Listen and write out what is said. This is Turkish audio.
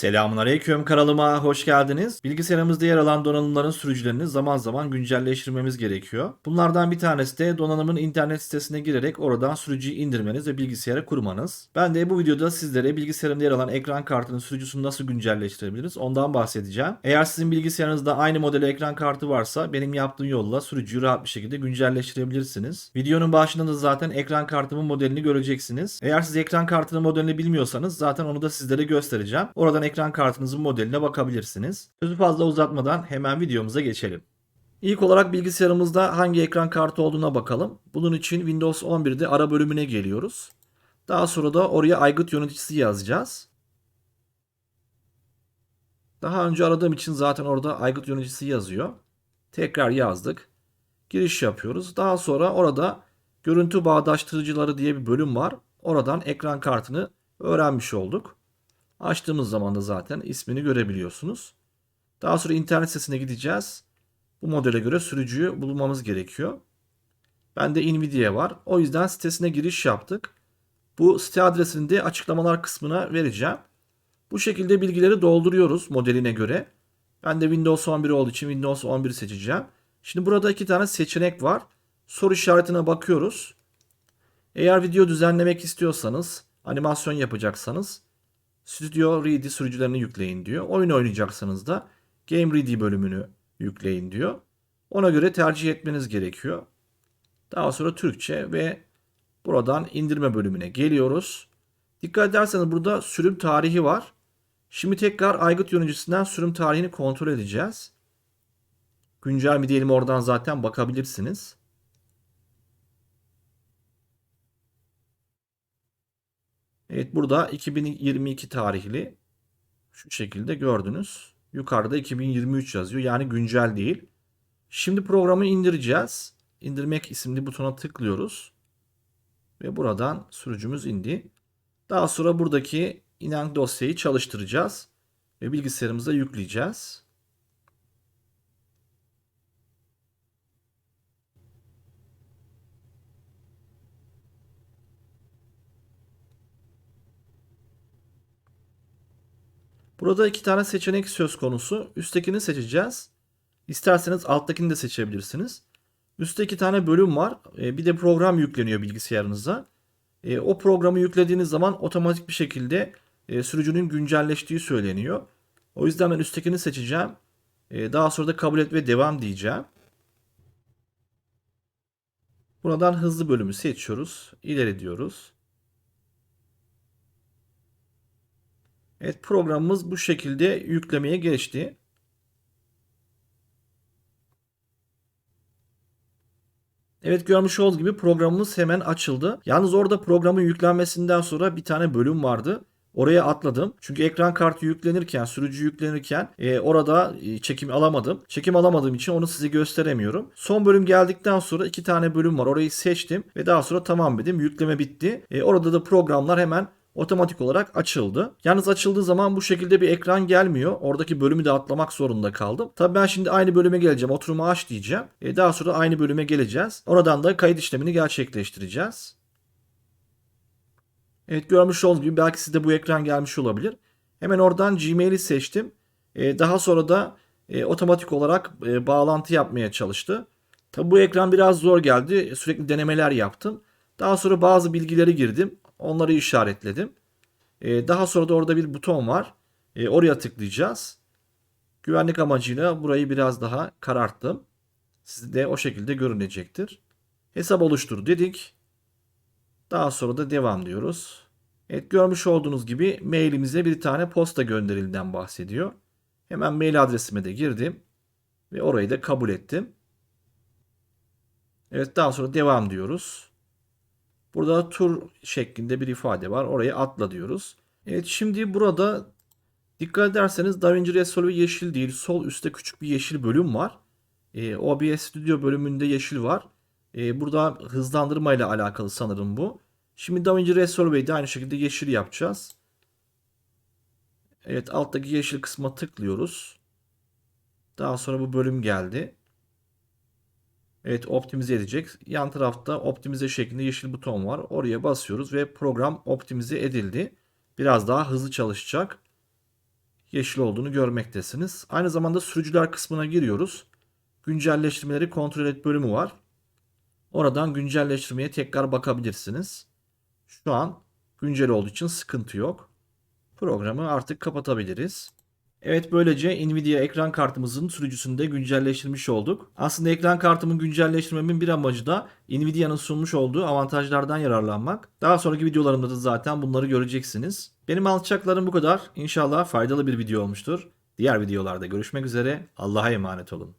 Selamünaleyküm kanalıma hoş geldiniz. Bilgisayarımızda yer alan donanımların sürücülerini zaman zaman güncelleştirmemiz gerekiyor. Bunlardan bir tanesi de donanımın internet sitesine girerek oradan sürücüyü indirmeniz ve bilgisayara kurmanız. Ben de bu videoda sizlere bilgisayarımda yer alan ekran kartının sürücüsünü nasıl güncelleştirebiliriz ondan bahsedeceğim. Eğer sizin bilgisayarınızda aynı model ekran kartı varsa benim yaptığım yolla sürücüyü rahat bir şekilde güncelleştirebilirsiniz. Videonun başında da zaten ekran kartımın modelini göreceksiniz. Eğer siz ekran kartının modelini bilmiyorsanız zaten onu da sizlere göstereceğim. Oradan ekran kartınızın modeline bakabilirsiniz. Sözü fazla uzatmadan hemen videomuza geçelim. İlk olarak bilgisayarımızda hangi ekran kartı olduğuna bakalım. Bunun için Windows 11'de ara bölümüne geliyoruz. Daha sonra da oraya aygıt yöneticisi yazacağız. Daha önce aradığım için zaten orada aygıt yöneticisi yazıyor. Tekrar yazdık. Giriş yapıyoruz. Daha sonra orada görüntü bağdaştırıcıları diye bir bölüm var. Oradan ekran kartını öğrenmiş olduk. Açtığımız zaman da zaten ismini görebiliyorsunuz. Daha sonra internet sitesine gideceğiz. Bu modele göre sürücüyü bulmamız gerekiyor. Bende Nvidia var. O yüzden sitesine giriş yaptık. Bu site adresini de açıklamalar kısmına vereceğim. Bu şekilde bilgileri dolduruyoruz modeline göre. Ben de Windows 11 olduğu için Windows 11 seçeceğim. Şimdi burada iki tane seçenek var. Soru işaretine bakıyoruz. Eğer video düzenlemek istiyorsanız, animasyon yapacaksanız Studio Ready sürücülerini yükleyin diyor. Oyun oynayacaksanız da Game Ready bölümünü yükleyin diyor. Ona göre tercih etmeniz gerekiyor. Daha sonra Türkçe ve buradan indirme bölümüne geliyoruz. Dikkat ederseniz burada sürüm tarihi var. Şimdi tekrar aygıt yöneticisinden sürüm tarihini kontrol edeceğiz. Güncel mi diyelim oradan zaten bakabilirsiniz. Evet burada 2022 tarihli şu şekilde gördünüz. Yukarıda 2023 yazıyor. Yani güncel değil. Şimdi programı indireceğiz. İndirmek isimli butona tıklıyoruz. Ve buradan sürücümüz indi. Daha sonra buradaki inen dosyayı çalıştıracağız. Ve bilgisayarımıza yükleyeceğiz. Burada iki tane seçenek söz konusu. Üsttekini seçeceğiz. İsterseniz alttakini de seçebilirsiniz. Üstte iki tane bölüm var. E, bir de program yükleniyor bilgisayarınıza. E, o programı yüklediğiniz zaman otomatik bir şekilde e, sürücünün güncelleştiği söyleniyor. O yüzden ben üsttekini seçeceğim. Daha sonra da kabul et ve devam diyeceğim. Buradan hızlı bölümü seçiyoruz. İleri diyoruz. Evet programımız bu şekilde yüklemeye geçti. Evet görmüş olduğunuz gibi programımız hemen açıldı. Yalnız orada programın yüklenmesinden sonra bir tane bölüm vardı. Oraya atladım. Çünkü ekran kartı yüklenirken, sürücü yüklenirken e, orada e, çekim alamadım. Çekim alamadığım için onu size gösteremiyorum. Son bölüm geldikten sonra iki tane bölüm var. Orayı seçtim ve daha sonra tamam dedim. Yükleme bitti. E, orada da programlar hemen otomatik olarak açıldı. Yalnız açıldığı zaman bu şekilde bir ekran gelmiyor. Oradaki bölümü de atlamak zorunda kaldım. Tabii ben şimdi aynı bölüme geleceğim. Oturumu aç diyeceğim. E daha sonra aynı bölüme geleceğiz. Oradan da kayıt işlemini gerçekleştireceğiz. Evet görmüş olduğunuz gibi belki sizde bu ekran gelmiş olabilir. Hemen oradan Gmail'i seçtim. E, daha sonra da e, otomatik olarak e, bağlantı yapmaya çalıştı. Tabi bu ekran biraz zor geldi. Sürekli denemeler yaptım. Daha sonra bazı bilgileri girdim. Onları işaretledim. Ee, daha sonra da orada bir buton var. Ee, oraya tıklayacağız. Güvenlik amacıyla burayı biraz daha kararttım. Sizde o şekilde görünecektir. Hesap oluştur dedik. Daha sonra da devam diyoruz. Evet görmüş olduğunuz gibi mailimize bir tane posta gönderilden bahsediyor. Hemen mail adresime de girdim. Ve orayı da kabul ettim. Evet daha sonra devam diyoruz. Burada tur şeklinde bir ifade var. Oraya atla diyoruz. Evet şimdi burada dikkat ederseniz DaVinci Resolve yeşil değil. Sol üstte küçük bir yeşil bölüm var. E, OBS Studio bölümünde yeşil var. E, burada hızlandırma ile alakalı sanırım bu. Şimdi DaVinci Resolve'yi de aynı şekilde yeşil yapacağız. Evet alttaki yeşil kısma tıklıyoruz. Daha sonra bu bölüm geldi. Evet optimize edecek. Yan tarafta optimize şeklinde yeşil buton var. Oraya basıyoruz ve program optimize edildi. Biraz daha hızlı çalışacak. yeşil olduğunu görmektesiniz. Aynı zamanda sürücüler kısmına giriyoruz. Güncelleştirmeleri kontrol et bölümü var. Oradan güncelleştirmeye tekrar bakabilirsiniz. Şu an güncel olduğu için sıkıntı yok. Programı artık kapatabiliriz. Evet böylece Nvidia ekran kartımızın sürücüsünü de güncelleştirmiş olduk. Aslında ekran kartımın güncelleştirmemin bir amacı da Nvidia'nın sunmuş olduğu avantajlardan yararlanmak. Daha sonraki videolarımda da zaten bunları göreceksiniz. Benim alçaklarım bu kadar. İnşallah faydalı bir video olmuştur. Diğer videolarda görüşmek üzere. Allah'a emanet olun.